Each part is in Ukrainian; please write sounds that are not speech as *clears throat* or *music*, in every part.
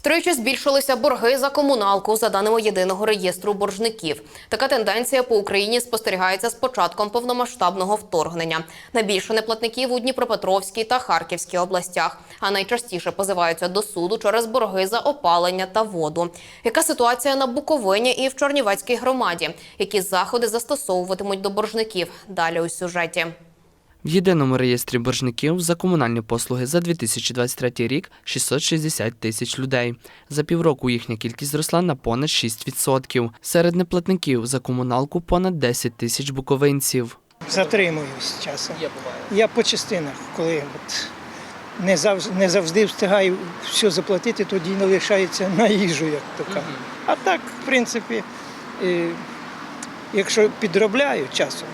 Втричі збільшилися борги за комуналку за даними єдиного реєстру боржників. Така тенденція по Україні спостерігається з початком повномасштабного вторгнення. Найбільше неплатників у Дніпропетровській та Харківській областях, а найчастіше позиваються до суду через борги за опалення та воду. Яка ситуація на Буковині і в Чорнівецькій громаді? Які заходи застосовуватимуть до боржників? Далі у сюжеті. В єдиному реєстрі боржників за комунальні послуги за 2023 рік 660 тисяч людей. За півроку їхня кількість зросла на понад 6%. Серед неплатників за комуналку понад 10 тисяч буковинців. затримуюсь часом. Я по частинах, коли от не завжди, не завжди встигаю все заплатити, тоді не лишається на їжу, як то кажуть. А так, в принципі, е, якщо підробляю часом,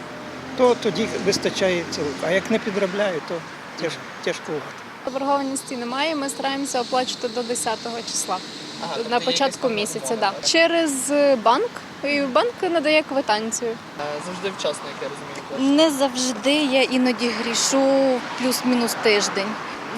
то тоді вистачає цілок. А як не підробляю, то тяж, тяжкувати. Заборгованості немає. Ми стараємося оплачувати до 10 числа на початку місяця. Да. Через банк. І банк надає квитанцію. Завжди вчасно, як я розумію. Не завжди я іноді грішу плюс-мінус тиждень.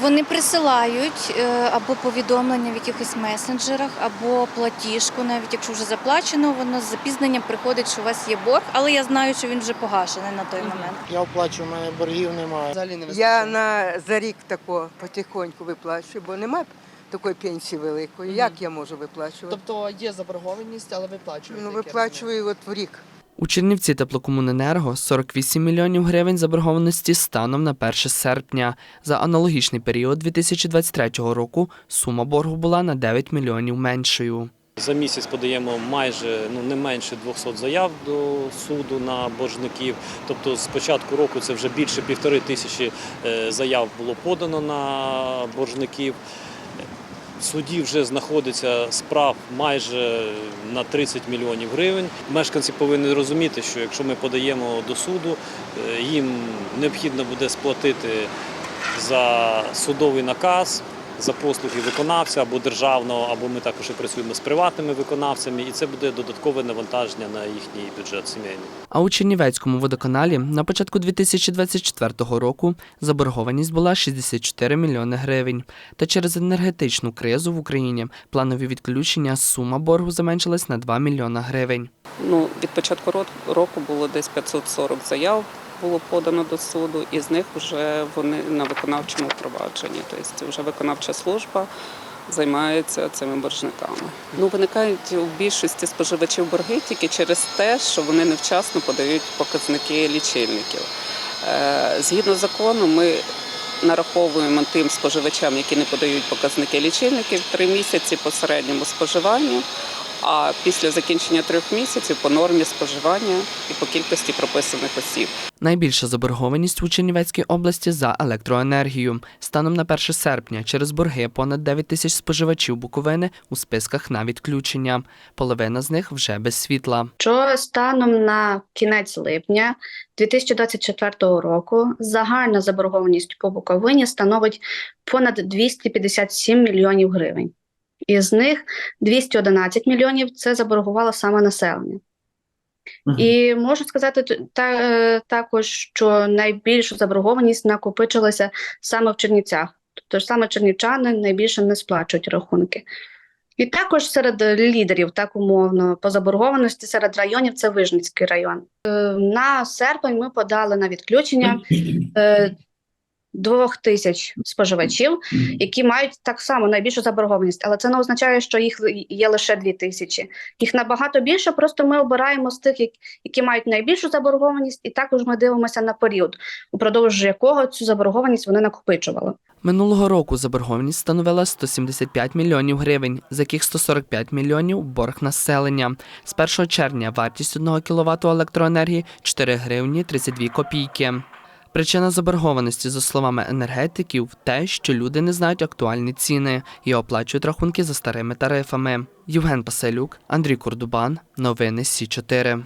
Вони присилають е, або повідомлення в якихось месенджерах, або платіжку, навіть якщо вже заплачено, воно з запізненням приходить, що у вас є борг, але я знаю, що він вже погашений на той момент. Я оплачу, у мене боргів немає. Взагалі не Я на за рік тако потихоньку виплачую, бо немає такої пенсії великої. Як я можу виплачувати? Тобто є заборгованість, але виплачуєте. Ну, виплачую от в рік. У Чернівці теплокомуненерго 48 мільйонів гривень заборгованості станом на 1 серпня. За аналогічний період 2023 року сума боргу була на 9 мільйонів меншою. За місяць подаємо майже ну не менше 200 заяв до суду на боржників. Тобто з початку року це вже більше півтори тисячі е, заяв було подано на боржників. В суді вже знаходиться справ майже на 30 мільйонів гривень. Мешканці повинні розуміти, що якщо ми подаємо до суду, е, їм необхідно буде сплатити за судовий наказ, за послуги виконавця або державного, або ми також і працюємо з приватними виконавцями, і це буде додаткове навантаження на їхній бюджет сімейний. А у Чернівецькому водоканалі на початку 2024 року заборгованість була 64 мільйони гривень. Та через енергетичну кризу в Україні планові відключення сума боргу зменшилась на 2 мільйона гривень. Ну, від початку ро- року було десь 540 заяв було подано до суду, і з них вже вони на виконавчому провадженні. Тобто вже виконавча служба займається цими боржниками. Ну, виникають у більшості споживачів борги тільки через те, що вони невчасно подають показники лічильників. Е, Згідно закону, ми нараховуємо тим споживачам, які не подають показники лічильників, три місяці по середньому споживанню. А після закінчення трьох місяців по нормі споживання і по кількості прописаних осіб. Найбільша заборгованість у Чернівецькій області за електроенергію. Станом на 1 серпня через борги понад 9 тисяч споживачів Буковини у списках на відключення. Половина з них вже без світла. що станом на кінець липня 2024 року загальна заборгованість по Буковині становить понад 257 мільйонів гривень. Із них 211 мільйонів це заборгувало саме населення. І можу сказати та, е, також, що найбільша заборгованість накопичилася саме в Чернівцях. Тобто саме чернівчани найбільше не сплачують рахунки. І також серед лідерів, так умовно, по заборгованості серед районів це Вижницький район. Е, На серпень ми подали на відключення *clears throat* е, двох тисяч споживачів, які мають так само найбільшу заборгованість, але це не означає, що їх є лише дві тисячі. Їх набагато більше. Просто ми обираємо з тих, які мають найбільшу заборгованість, і також ми дивимося на період, упродовж якого цю заборгованість вони накопичували. Минулого року заборгованість становила 175 мільйонів гривень, з яких 145 мільйонів – борг населення. З 1 червня вартість 1 кВт електроенергії – 4 гривні 32 копійки. Причина заборгованості, за словами енергетиків, те, що люди не знають актуальні ціни і оплачують рахунки за старими тарифами. Євген Паселюк, Андрій Курдубан. Новини Сі 4